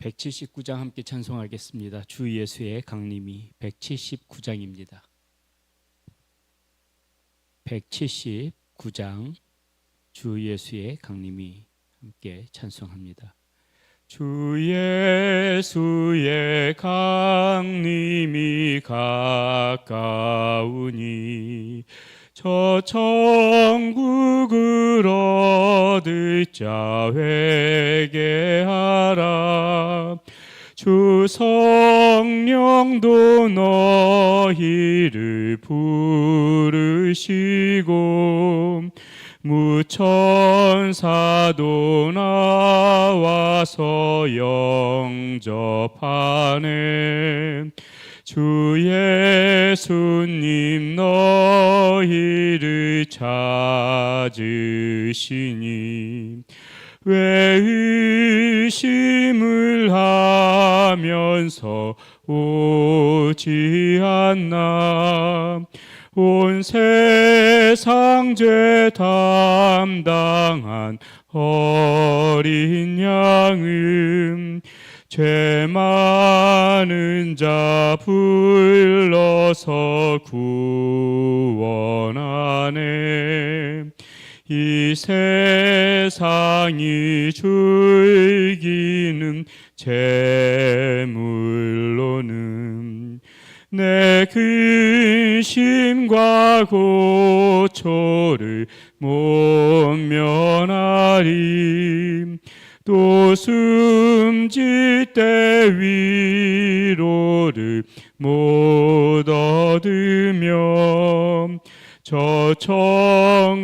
179장 함께 찬송하겠습니다. 주 예수의 강림이 179장입니다. 179장 주 예수의 강림이 함께 찬송합니다. 주 예수의 강림이 가까우니 저 천국을 얻을 자 회개하라. 주 성령도 너희를 부르시고 무천사도 나와서 영접하네 주 예수님 너희를 찾으시니 왜 의심을 하면서 오지 않나? 온 세상 죄 담당한 어린 양은 죄 많은 자 불러서 구원하네. 이 세상이 즐기는 재물로는 내 근심과 고초를 못 면하리 또 숨질 때 위로를 못 얻으며 저 천국에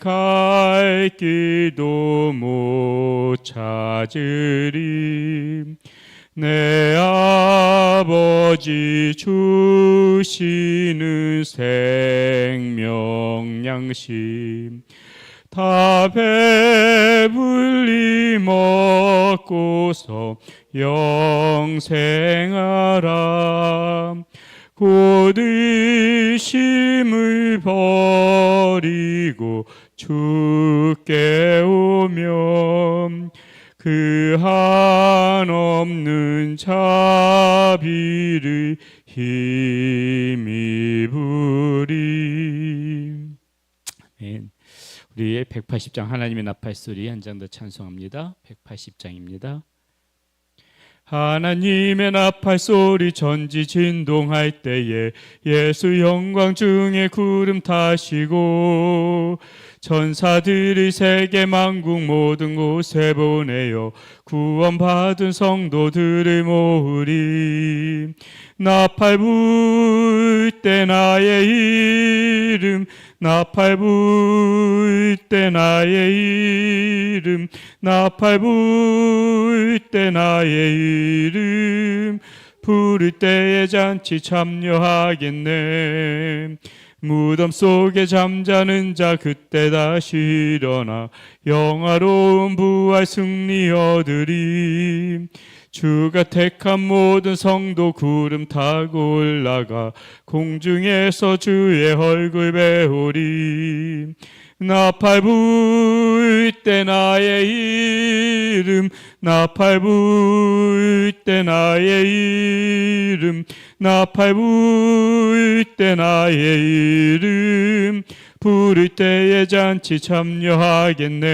갈 길도 못 찾으리. 내 아버지 주시는 생명 양심 다 배불리 먹고서 영생하라 곧 의심을 버리고 주께 오면 그 한없는 자비를 힘 우리의 180장 하나님의 나팔 소리 한 장 더 찬송합니다. 180장입니다. 하나님의 나팔 소리 전지 진동할 때에 예수 영광 중에 구름 타시고 천사들이 세계 만국 모든 곳에 보내어 구원받은 성도들을 모으리 나팔 불 때 나의 이름 나팔 불 때 나의 이름 나팔 불 때 나의 이름 부를 때에 잔치 참여하겠네. 무덤 속에 잠자는 자 그때 다시 일어나 영화로운 부활 승리 얻으리 주가 택한 모든 성도 구름 타고 올라가 공중에서 주의 얼굴 배우리. 나팔 불때 나의 이름 나팔 불때 나의 이름 나팔 불때 나의 이름. 부를 때에 잔치 참여하겠네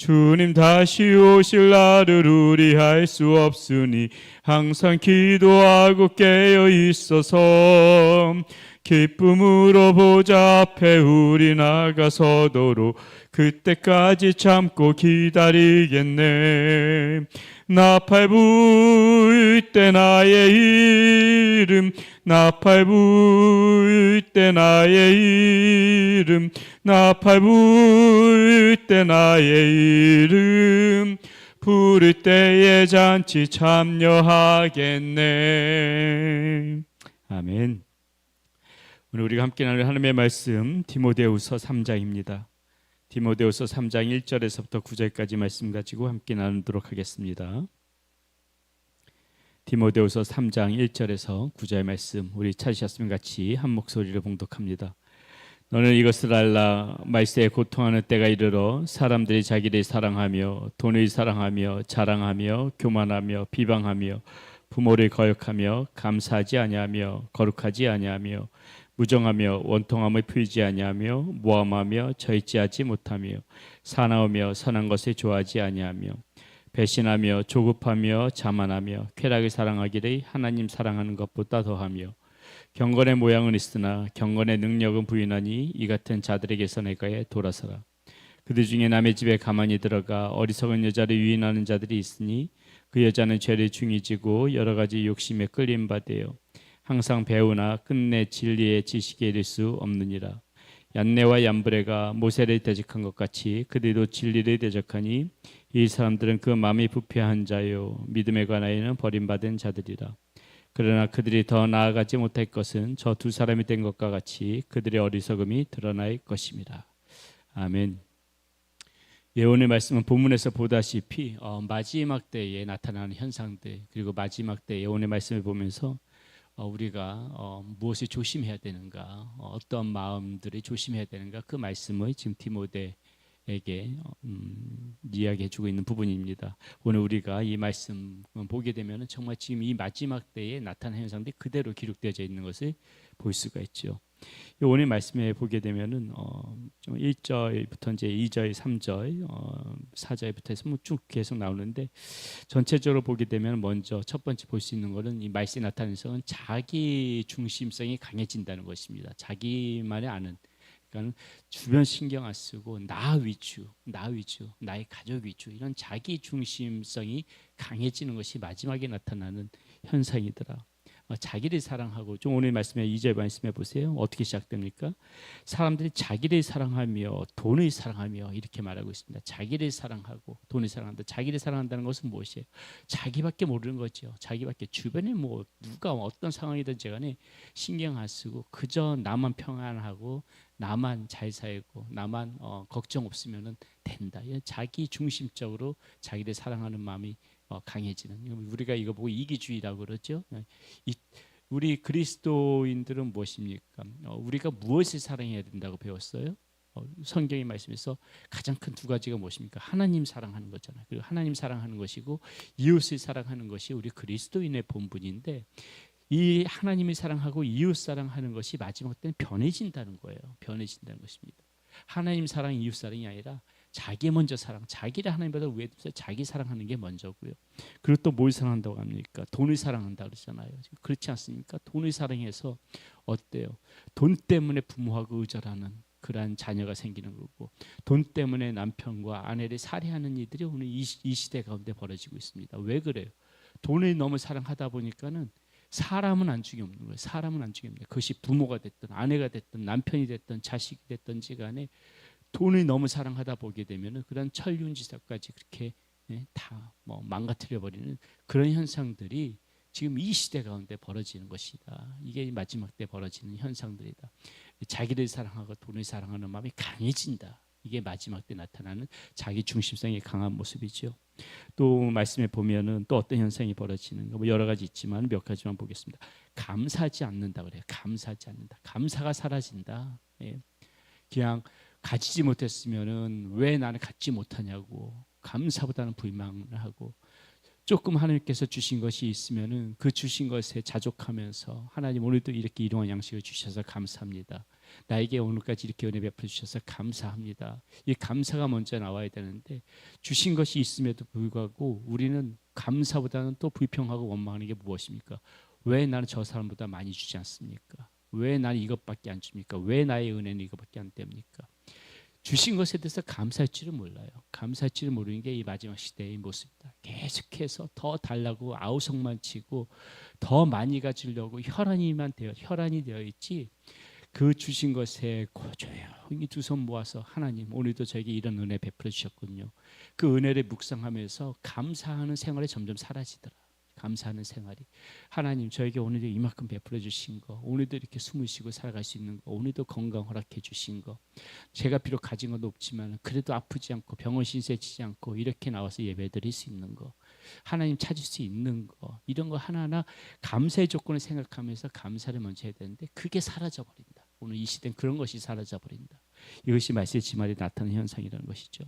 주님 다시 오실 날을 우리 할수 없으니 항상 기도하고 깨어 있어서 기쁨으로 보좌 앞에 우리 나가서도록 그때까지 참고 기다리겠네 나팔 불 때 나의 이름. 나팔 불 때 나의 이름. 나팔 불 때 나의 이름. 부를 때에 잔치 참여하겠네. 아멘. 오늘 우리가 함께 나눌 하나님의 말씀 디모데후서 3장입니다. 디모데후서 3장 1절에서부터 9절까지 말씀 가지고 함께 나누도록 하겠습니다. 디모데후서 3장 1절에서 9절 말씀 우리 찾으셨으면 같이 한 목소리로 봉독합니다. 너는 이것을 알라 말세에 고통하는 때가 이르러 사람들이 자기를 사랑하며 돈을 사랑하며 자랑하며 교만하며 비방하며 부모를 거역하며 감사하지 아니하며 거룩하지 아니하며 무정하며 원통함을 풀지 아니하며 모함하며 저있지하지 못하며 사나우며 선한 것을 좋아하지 아니하며 배신하며 조급하며 자만하며 쾌락을 사랑하기를 하나님 사랑하는 것보다 더하며 경건의 모양은 있으나 경건의 능력은 부인하니 이 같은 자들에게서 내가에 돌아서라. 그들 중에 남의 집에 가만히 들어가 어리석은 여자를 유인하는 자들이 있으니 그 여자는 죄를 중히 지고 여러 가지 욕심에 끌림 받대요. 항상 배우나 끝내 진리의 지식에 이를 수 없느니라. 얀네와 얀브레가 모세를 대적한 것 같이 그들도 진리를 대적하니 이 사람들은 그 마음이 부패한 자요 믿음에 관하여는 버림받은 자들이라. 그러나 그들이 더 나아가지 못할 것은 저 두 사람이 된 것과 같이 그들의 어리석음이 드러날 것입니다. 아멘. 예언의 말씀은 본문에서 보다시피 어, 마지막 때에 나타나는 현상들 그리고 마지막 때 예언의 말씀을 보면서 어, 우리가 어, 무엇을 조심해야 되는가 어, 어떤 마음들을 조심해야 되는가 그 말씀을 지금 디모데 에게 음, 이야기해주고 있는 부분입니다. 오늘 우리가 이 말씀 보게 되면 정말 지금 이 마지막 때에 나타난 현상들이 그대로 기록되어져 있는 것을 볼 수가 있죠. 오늘 말씀에 보게 되면은 어, 1절부터 이제 2절, 3절, 어, 4절부터 해서 뭐쭉 계속 나오는데 전체적으로 보게 되면 먼저 첫 번째 볼 수 있는 것은 이 말씀에 나타나는 것은 자기 중심성이 강해진다는 것입니다. 자기만의 아는 그러니까 주변 신경 안 쓰고 나 위주, 나 위주, 나의 가족 위주 이런 자기 중심성이 강해지는 것이 마지막에 나타나는 현상이더라. 어, 자기를 사랑하고 좀 오늘 말씀에 이제 말씀해 보세요. 어떻게 시작됩니까? 사람들이 자기를 사랑하며 돈을 사랑하며 이렇게 말하고 있습니다. 자기를 사랑하고 돈을 사랑한다. 자기를 사랑한다는 것은 무엇이에요? 자기밖에 모르는 거죠. 자기밖에 주변에 뭐 누가 어떤 상황이든지 간에 신경 안 쓰고 그저 나만 평안하고 나만 잘 살고 나만 어, 걱정 없으면 된다. 자기 중심적으로 자기를 사랑하는 마음이 어, 강해지는 우리가 이거 보고 이기주의라고 그러죠. 이, 우리 그리스도인들은 무엇입니까? 어, 우리가 무엇을 사랑해야 된다고 배웠어요? 어, 성경의 말씀에서 가장 큰 두 가지가 무엇입니까? 하나님 사랑하는 거잖아요. 그리고 하나님 사랑하는 것이고 이웃을 사랑하는 것이 우리 그리스도인의 본분인데 이 하나님을 사랑하고 이웃 사랑하는 것이 마지막 때는 변해진다는 거예요. 변해진다는 것입니다. 하나님 사랑, 이웃 사랑이 아니라 자기 먼저 사랑, 자기를 하나님보다 위에 두서 자기 사랑하는 게 먼저고요. 그리고 또 뭘 사랑한다고 합니까? 돈을 사랑한다 그러잖아요. 그렇지 않습니까? 돈을 사랑해서 어때요? 돈 때문에 부모하고 의절하는 그러한 자녀가 생기는 거고 돈 때문에 남편과 아내를 살해하는 일들이 오늘 이, 이 시대 가운데 벌어지고 있습니다. 왜 그래요? 돈을 너무 사랑하다 보니까는 사람은 안중이 없는 거예요. 사람은 없는 거예요. 그것이 부모가 됐든 아내가 됐든 남편이 됐든 자식이 됐든지 간에 돈을 너무 사랑하다 보게 되면 그런 천륜지사까지 그렇게 예, 다뭐 망가뜨려 버리는 그런 현상들이 지금 이 시대 가운데 벌어지는 것이다. 이게 마지막 때 벌어지는 현상들이다. 자기를 사랑하고 돈을 사랑하는 마음이 강해진다. 이게 마지막 때 나타나는 자기 중심성이 강한 모습이죠. 또 말씀에 보면은 또 어떤 현상이 벌어지는가 뭐 여러 가지 있지만 몇 가지만 보겠습니다. 감사하지 않는다 그래요. 감사하지 않는다. 감사가 사라진다. 예. 그냥 가지지 못했으면은 왜 나는 갖지 못하냐고 감사보다는 불만을 하고 조금 하나님께서 주신 것이 있으면은 그 주신 것에 자족하면서 하나님 오늘도 이렇게 일용한 양식을 주셔서 감사합니다. 나에게 오늘까지 이렇게 은혜 베풀어 주셔서 감사합니다. 이 감사가 먼저 나와야 되는데 주신 것이 있음에도 불구하고 우리는 감사보다는 또 불평하고 원망하는 게 무엇입니까? 왜 나는 저 사람보다 많이 주지 않습니까? 왜 나는 이것밖에 안 줍니까? 왜 나의 은혜는 이것밖에 안 됩니까? 주신 것에 대해서 감사할 줄을 몰라요. 감사할 줄을 모르는 게 이 마지막 시대의 모습이다. 계속해서 더 달라고 아우성만 치고 더 많이 가지려고 혈안이만 되어 혈안이 되어 있지. 그 주신 것에 조용히 두 손 모아서 하나님 오늘도 저에게 이런 은혜 베풀어 주셨군요. 그 은혜를 묵상하면서 감사하는 생활이 점점 사라지더라. 감사하는 생활이 하나님 저에게 오늘도 이만큼 베풀어 주신 거 오늘도 이렇게 숨을 쉬고 살아갈 수 있는 거 오늘도 건강 허락해 주신 거 제가 비록 가진 건 없지만 그래도 아프지 않고 병원 신세지지 않고 이렇게 나와서 예배 드릴 수 있는 거 하나님 찾을 수 있는 거 이런 거 하나하나 감사의 조건을 생각하면서 감사를 먼저 해야 되는데 그게 사라져 버린다 오늘 이 시대는 그런 것이 사라져 버린다. 이것이 말세의 지말에 나타나는 현상이라는 것이죠.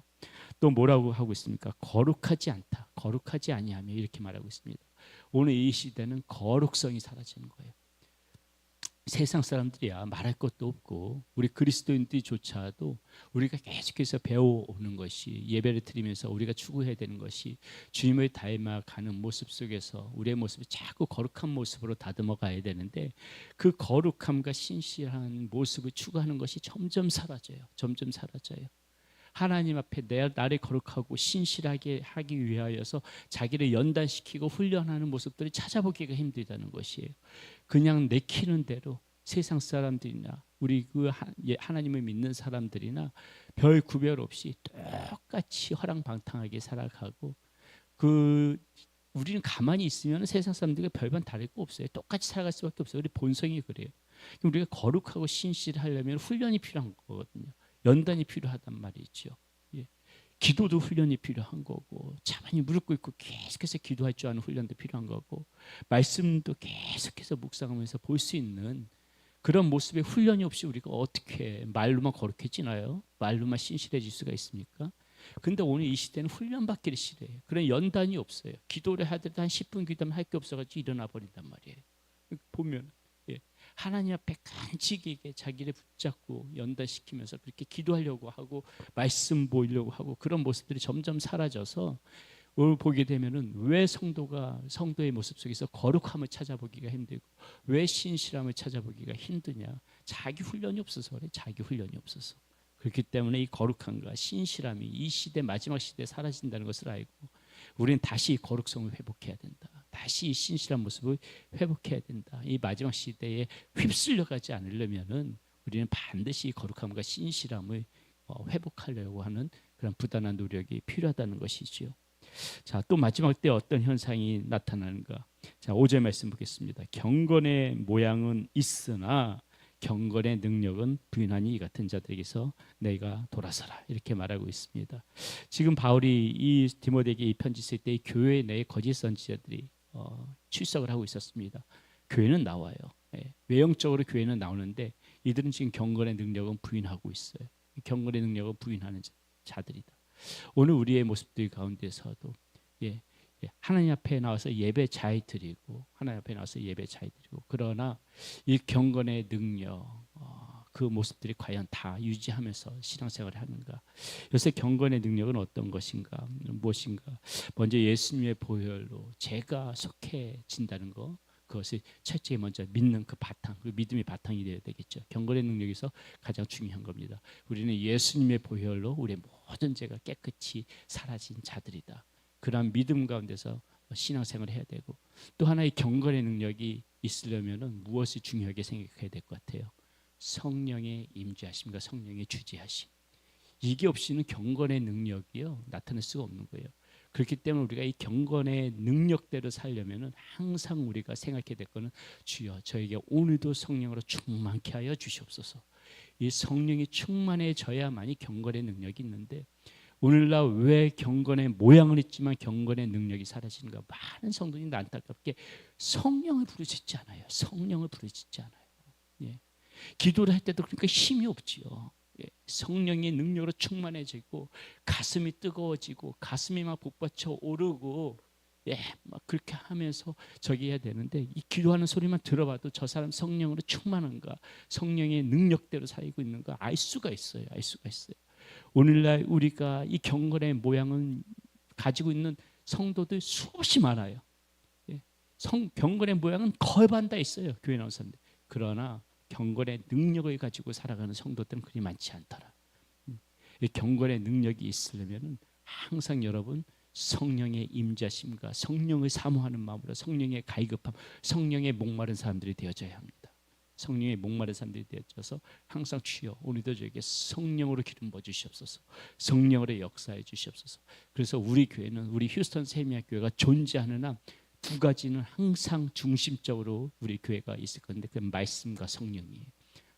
또 뭐라고 하고 있습니까? 거룩하지 않다. 거룩하지 아니하며 이렇게 말하고 있습니다. 오늘 이 시대는 거룩성이 사라지는 거예요. 세상 사람들이야 말할 것도 없고 우리 그리스도인들조차도 우리가 계속해서 배워오는 것이 예배를 드리면서 우리가 추구해야 되는 것이 주님을 닮아가는 모습 속에서 우리의 모습이 자꾸 거룩한 모습으로 다듬어 가야 되는데 그 거룩함과 신실한 모습을 추구하는 것이 점점 사라져요. 점점 사라져요. 하나님 앞에 내 나를 거룩하고 신실하게 하기 위하여서 자기를 연단시키고 훈련하는 모습들을 찾아보기가 힘들다는 것이에요. 그냥 내키는 대로 세상 사람들이나 우리 그 예, 하나님을 믿는 사람들이나 별 구별 없이 똑같이 허랑방탕하게 살아가고 그 우리는 가만히 있으면 세상 사람들과 별반 다를 거 없어요. 똑같이 살아갈 수밖에 없어요. 우리 본성이 그래요. 우리가 거룩하고 신실하려면 훈련이 필요한 거거든요. 연단이 필요하단 말이죠. 예. 기도도 훈련이 필요한 거고 가만히 무릎 꿇고 계속해서 기도할 줄 아는 훈련도 필요한 거고 말씀도 계속해서 묵상하면서 볼 수 있는 그런 모습의 훈련이 없이 우리가 어떻게 말로만 거룩해지나요? 말로만 신실해질 수가 있습니까? 근데 오늘 이 시대는 훈련받기를 싫어해요. 그런 연단이 없어요. 기도를 하더라도 한 10분 기도하면 할 게 없어가지고 일어나 버린단 말이에요. 보면 하나님 앞에 간직하게 자기를 붙잡고 연단시키면서 그렇게 기도하려고 하고 말씀 보이려고 하고 그런 모습들이 점점 사라져서 오늘 보게 되면은 왜 성도가 성도의 모습 속에서 거룩함을 찾아보기가 힘들고 왜 신실함을 찾아보기가 힘드냐? 자기 훈련이 없어서 그래. 자기 훈련이 없어서. 그렇기 때문에 이 거룩함과 신실함이 이 시대 마지막 시대에 사라진다는 것을 알고 우리는 다시 거룩성을 회복해야 된다. 다시 이 신실한 모습을 회복해야 된다. 이 마지막 시대에 휩쓸려 가지 않으려면은 우리는 반드시 거룩함과 신실함을 어, 회복하려고 하는 그런 부단한 노력이 필요하다는 것이지요. 자, 또 마지막 때 어떤 현상이 나타나는가? 자, 5절 말씀 보겠습니다. 경건의 모양은 있으나 경건의 능력은 부인하니 이 같은 자들에게서 내가 돌아서라 이렇게 말하고 있습니다. 지금 바울이 이 디모데에게 이 편지 쓸 때 교회 내에 거짓 선지자들이 어, 출석을 하고 있었습니다. 교회는 나와요. 예, 외형적으로 교회는 나오는데 이들은 지금 경건의 능력은 부인하고 있어요. 경건의 능력은 부인하는 자들이다. 오늘 우리의 모습들 가운데서도 예, 예, 하나님 앞에 나와서 예배 잘 드리고 하나님 앞에 나와서 예배 잘 드리고 그러나 이 경건의 능력 어, 그 모습들이 과연 다 유지하면서 신앙생활을 하는가? 요새 경건의 능력은 어떤 것인가? 무엇인가? 먼저 예수님의 보혈로 제가 속해진다는 거. 그것을 첫째 먼저 믿는 그 바탕, 그 믿음의 바탕이 되어야 되겠죠. 경건의 능력에서 가장 중요한 겁니다. 우리는 예수님의 보혈로 우리의 모든 죄가 깨끗이 사라진 자들이다. 그러한 믿음 가운데서 신앙생활을 해야 되고 또 하나의 경건의 능력이 있으려면은 무엇이 중요하게 생각해야 될 것 같아요. 성령의 임재하심과 성령의 주재하심. 이게 없이는 경건의 능력이요 나타날 수가 없는 거예요. 그렇기 때문에 우리가 이 경건의 능력대로 살려면은 항상 우리가 생각해야 될 거는 주여 저에게 오늘도 성령으로 충만케 하여 주시옵소서. 이 성령이 충만해져야만이 경건의 능력이 있는데 오늘날 왜 경건의 모양은 있지만 경건의 능력이 사라지는가? 많은 성도님들 안타깝게 성령을 부르짖지 않아요. 성령을 부르짖지 않아요. 예. 기도를 할 때도 그러니까 힘이 없지요. 예. 성령의 능력으로 충만해지고 가슴이 뜨거워지고 가슴이 막 북받쳐 오르고 예, 막 그렇게 하면서 저기 해야 되는데 이 기도하는 소리만 들어봐도 저 사람 성령으로 충만한가, 성령의 능력대로 살고 있는가 알 수가 있어요. 알 수가 있어요. 오늘날 우리가 이 경건의 모양은 가지고 있는 성도들 수없이 많아요. 예. 성 경건의 모양은 거의 반다 있어요. 교회 나온 사람들. 그러나 경건의 능력을 가지고 살아가는 성도들은 그리 많지 않더라. 음. 이 경건의 능력이 있으려면 항상 여러분 성령의 임자심과 성령을 사모하는 마음으로 성령의 가이급함, 성령의 목마른 사람들이 되어져야 합니다. 성령의 목마른 사람들이 되어져서 항상 주여 오늘도 저에게 성령으로 기름 부어 주시옵소서. 성령으로 역사해 주시옵소서. 그래서 우리 교회는 우리 휴스턴 세미야 교회가 존재하는 한 두 가지는 항상 중심적으로 우리 교회가 있을 건데 그 말씀과 성령이에요.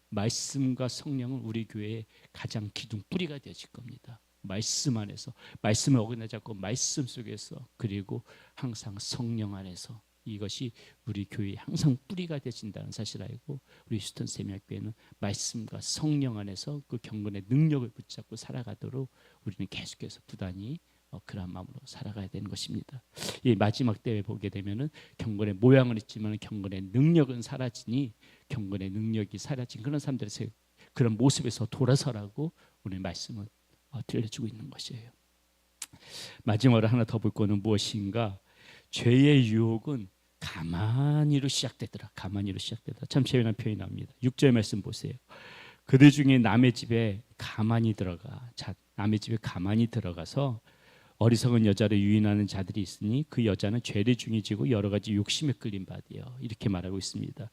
말씀과 성령은 우리 교회의 가장 기둥 뿌리가 되어질 겁니다. 말씀 안에서 말씀을 어긋나지 않고 말씀 속에서 그리고 항상 성령 안에서 이것이 우리 교회에 항상 뿌리가 되신다는 사실 알고 우리 휴스턴 세미학교회는 말씀과 성령 안에서 그 경건의 능력을 붙잡고 살아가도록 우리는 계속해서 부단히 어, 그런 마음으로 살아가야 되는 것입니다. 이 마지막 때에 보게 되면은 경건의 모양은 있지만 경건의 능력은 사라지니 경건의 능력이 사라진 그런 사람들에서 그런 모습에서 돌아서라고 오늘 말씀은 어, 들려주고 있는 것이에요. 마지막으로 하나 더 볼 거는 무엇인가? 죄의 유혹은 가만히로 시작되더라. 가만히로 시작되더라. 참 재미난 표현이 나옵니다. 6절 말씀 보세요. 그들 중에 남의 집에 가만히 들어가. 자, 남의 집에 가만히 들어가서 어리석은 여자를 유인하는 자들이 있으니 그 여자는 죄를 중이지고 여러 가지 욕심에 끌린 바디요. 이렇게 말하고 있습니다.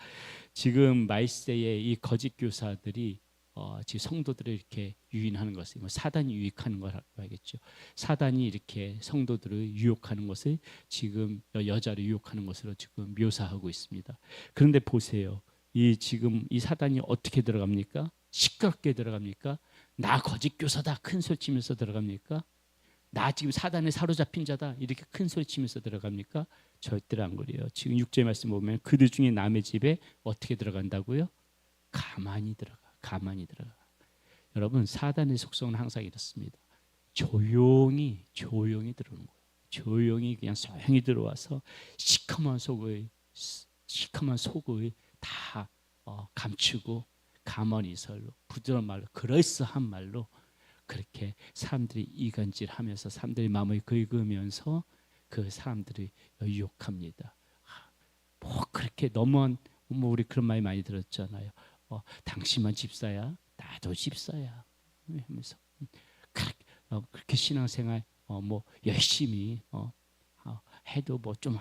지금 말세의 이 거짓 교사들이 어, 지금 성도들을 이렇게 유인하는 것을 뭐 사단이 유익하는 거라고 하겠죠. 사단이 이렇게 성도들을 유혹하는 것을 지금 여자를 유혹하는 것으로 지금 묘사하고 있습니다. 그런데 보세요. 이 지금 이 사단이 어떻게 들어갑니까? 시끄럽게 들어갑니까? 나 거짓 교사다 큰 소리 치면서 들어갑니까? 나 지금 사단에 사로잡힌 자다 이렇게 큰 소리 치면서 들어갑니까? 절대로 안 그래요. 지금 6절 말씀 보면 그들 중에 남의 집에 어떻게 들어간다고요? 가만히 들어가. 가만히 들어가. 여러분 사단의 속성은 항상 이렇습니다. 조용히 조용히 들어오는 거예요. 조용히 그냥 조용히 들어와서 시커먼 속을 시커먼 속을 다 어, 감추고 가만히 설로 부드러운 말로 그럴싸한 말로 그렇게 사람들이 이간질하면서 사람들의 마음을 긁으면서 그 사람들을 유혹합니다. 아, 뭐 그렇게 너무한 뭐 우리 그런 말 많이 들었잖아요. 어, 당신만 집사야, 나도 집사야 하면서 그렇게, 어, 그렇게 신앙생활 어, 뭐 열심히 어, 어, 해도 뭐좀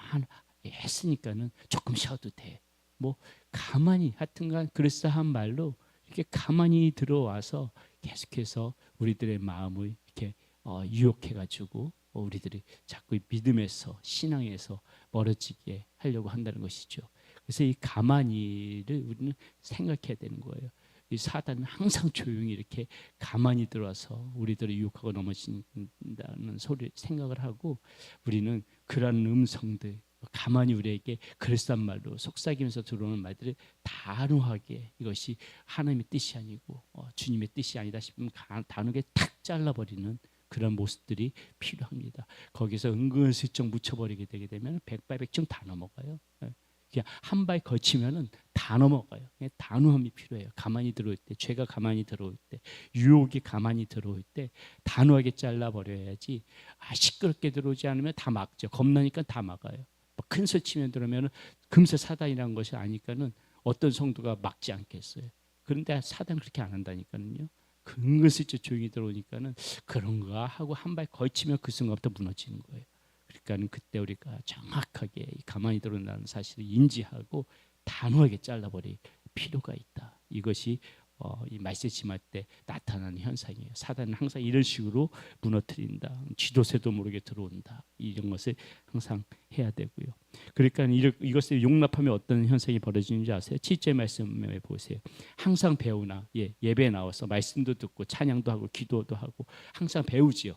했으니까는 조금 쉬어도 돼. 뭐 가만히 하여튼간 그럴싸한 말로 이렇게 가만히 들어와서 계속해서 우리들의 마음을 이렇게 어, 유혹해가지고 어, 우리들이 자꾸 믿음에서 신앙에서 멀어지게 하려고 한다는 것이죠. 그래서 이 가만히를 우리는 생각해야 되는 거예요. 이 사단은 항상 조용히 이렇게 가만히 들어와서 우리들을 유혹하고 넘어진다는 소리 생각을 하고 우리는 그러한 음성들 가만히 우리에게 그럴싸한 말로 속삭이면서 들어오는 말들을 단호하게 이것이 하나님의 뜻이 아니고 어, 주님의 뜻이 아니다 싶으면 단호하게 탁 잘라버리는 그런 모습들이 필요합니다. 거기서 은근슬쩍 묻혀버리게 되게 되면 백발백중 다 넘어가요. 예. 그냥 한 발 거치면은 다 넘어가요. 단호함이 필요해요. 가만히 들어올 때, 죄가 가만히 들어올 때, 유혹이 가만히 들어올 때 단호하게 잘라 버려야지. 아, 시끄럽게 들어오지 않으면 다 막죠. 겁나니까 다 막아요. 큰 소리 치면 들으면 금세 사단이라는 것이 아니까는 어떤 성도가 막지 않겠어요. 그런데 사단은 그렇게 안 한다니까는요. 근근슬쩍 조용히 들어오니까는 그런가 하고 한 발 걸치면 그 순간부터 무너지는 거예요. 그러니까는 그때 우리가 정확하게 가만히 들어온다는 사실을 인지하고 단호하게 잘라버릴 필요가 있다. 이것이 어, 이 말세침할 때 나타나는 현상이에요. 사단은 항상 이런 식으로 무너뜨린다. 지도새도 모르게 들어온다. 이런 것을 항상 해야 되고요. 그러니까 이것을 용납하면 어떤 현상이 벌어지는지 아세요? 7절 말씀에 보세요. 항상 배우나 예, 예배에 나와서 말씀도 듣고 찬양도 하고 기도도 하고 항상 배우지요.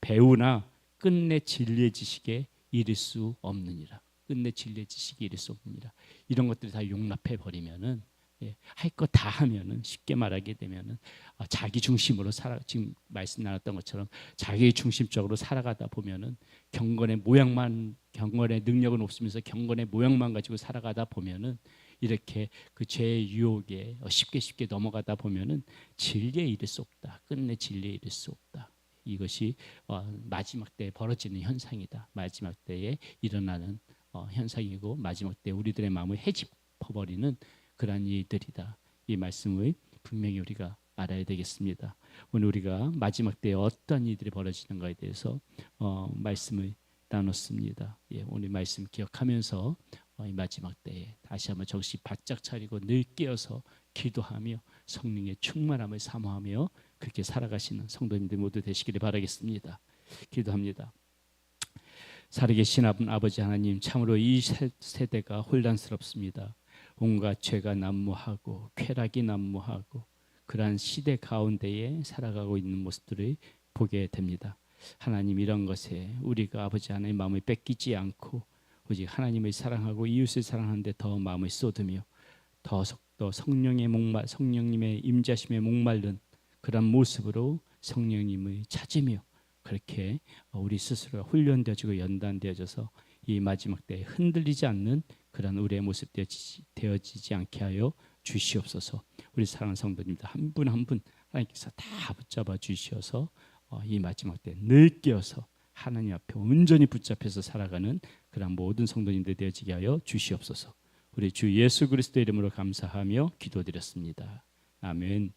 배우나 끝내 진리의 지식에 이를 수 없느니라. 끝내 진리의 지식에 이를 수 없느니라. 이런 것들을 다 용납해 버리면은 예, 할거 다 하면은 쉽게 말하게 되면은 어, 자기 중심으로 살아 지금 말씀 나눴던 것처럼 자기 중심적으로 살아가다 보면은 경건의 모양만 경건의 능력은 없으면서 경건의 모양만 가지고 살아가다 보면은 이렇게 그 죄의 유혹에 쉽게 쉽게 넘어가다 보면은 진리에 이를 수 없다. 끝내 진리에 이를 수 없다. 이것이 어, 마지막 때에 벌어지는 현상이다. 마지막 때에 일어나는 어, 현상이고 마지막 때 우리들의 마음을 해집어버리는 그러한 일들이다. 이 말씀을 분명히 우리가 알아야 되겠습니다. 오늘 우리가 마지막 때에 어떤 일들이 벌어지는가에 대해서 어, 말씀을 나눴습니다. 예, 오늘 말씀 기억하면서 어, 이 마지막 때에 다시 한번 정신 바짝 차리고 늘 깨어서 기도하며 성령의 충만함을 사모하며 그렇게 살아가시는 성도님들 모두 되시기를 바라겠습니다. 기도합니다. 살아계신 아버지 하나님 참으로 이 세대가 혼란스럽습니다. 온갖 죄가 난무하고 쾌락이 난무하고 그러한 시대 가운데에 살아가고 있는 모습들을 보게 됩니다. 하나님 이런 것에 우리가 아버지 하나님 마음을 뺏기지 않고 오직 하나님을 사랑하고 이웃을 사랑하는데 더 마음을 쏟으며 더 성령의 목말 성령님의 임자심에 목마른 그런 모습으로 성령님을 찾으며 그렇게 우리 스스로가 훈련되어지고 연단되어져서 이 마지막 때에 흔들리지 않는 그런 우리의 모습 되어지지 않게 하여 주시옵소서. 우리 사랑하는 성도님들 한 분 한 분 하나님께서 다 붙잡아 주시어서 어, 이 마지막 때 늘 깨어서 하나님 앞에 온전히 붙잡혀서 살아가는 그런 모든 성도님들 되어지게 하여 주시옵소서. 우리 주 예수 그리스도 이름으로 감사하며 기도드렸습니다. 아멘.